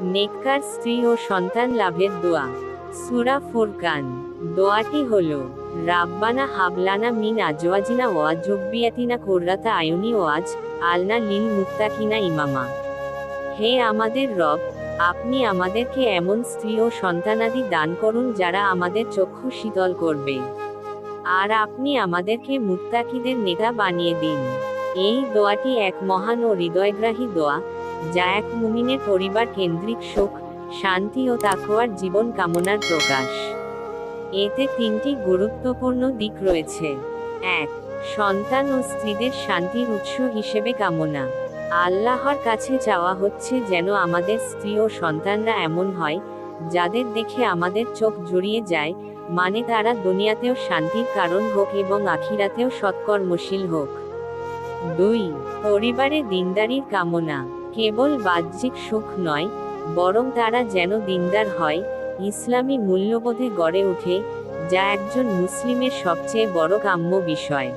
নেককার স্ত্রী ও সন্তান লাভের দোয়া। সুরা ফুরকান। দোয়াটি হল, রাব্বানা হাবলানা মিন আজওয়াজিনা ওয়া জব্বিয়াতিনা কোররাতা আয়ুনি ওয়াজ আলনা লিল মুত্তাকিনা ইমামা। হে আমাদের রব, আপনি আমাদেরকে এমন স্ত্রী ও সন্তানাদি দান করুন যারা আমাদের চক্ষু শীতল করবে। আর আপনি আমাদেরকে মুত্তাকিদের নেতা বানিয়ে দিন। এই দোয়াটি এক মহান ও হৃদয়গ্রাহী দোয়া। যা এক মুমিনের পরিবার কেন্দ্রিক সুখ শান্তি ও তাকোয়ার জীবন কামনার প্রকাশ। এতে তিনটি গুরুত্বপূর্ণ দিক রয়েছে। এক, সন্তান ও স্ত্রীদের শান্তির উৎস হিসেবে কামনা। আল্লাহর কাছে চাওয়া হচ্ছে যেন আমাদের স্ত্রী ও সন্তানরা এমন হয়, যাদের দেখে আমাদের চোখ জুড়িয়ে যায় মানে তারা দুনিয়াতেও শান্তির কারণ হোক এবং আখিরাতেও সৎকর্মশীল হোক। দুই, পরিবারে দিনদারির কামনা। কেবল বাহ্যিক সুখ নয়, বরং তারা যেন দিনদার হয়, ইসলামী মূল্যবোধে গড়ে ওঠে, যা একজন মুসলিমের সবচেয়ে বড় কাম্য বিষয়।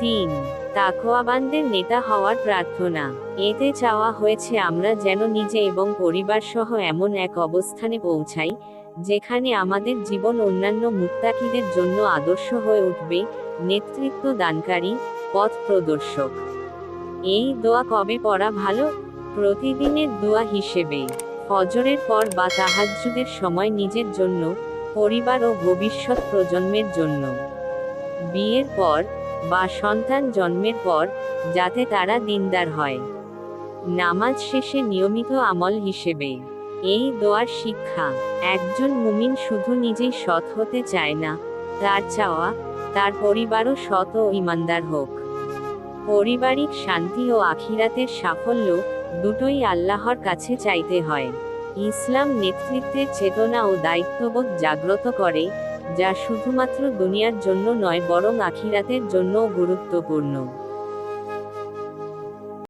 তিন তাকোয়াবানদের নেতা হওয়ার প্রার্থনা। এতে চাওয়া হয়েছে আমরা যেন নিজে এবং পরিবার সহ এমন এক অবস্থানে পৌঁছাই, যেখানে আমাদের জীবন অন্যান্য মুত্তাকিদের জন্য আদর্শ হয়ে উঠবে নেতৃত্ব দানকারী পথ প্রদর্শক এই দোয়া কবে পড়া ভালো? প্রতিদিনের দোয়া হিসেবে, ফজরের পর বা তাহাজ্জুদের সময় নিজের জন্য, পরিবার ও ভবিষ্যৎ প্রজন্মের জন্য। বিয়ের পর বা সন্তান জন্মের পর, যাতে তারা দিনদার হয়। নামাজ শেষে নিয়মিত আমল হিসেবে, এই দোয়ার শিক্ষা, একজন মুমিন শুধু নিজেই সৎ হতে চায় না, তার চাওয়া, তার পরিবারও সৎ ও ইমানদার হোক। পারিবারিক শান্তি ও আখিরাতের সাফল্য দুটোই আল্লাহর কাছে চাইতে হয়। ইসলাম নেতৃত্বের চেতনা ও দায়িত্ববোধ জাগ্রত করে, যা শুধুমাত্র দুনিয়ার জন্য নয়, বরং আখিরাতের জন্যও গুরুত্বপূর্ণ।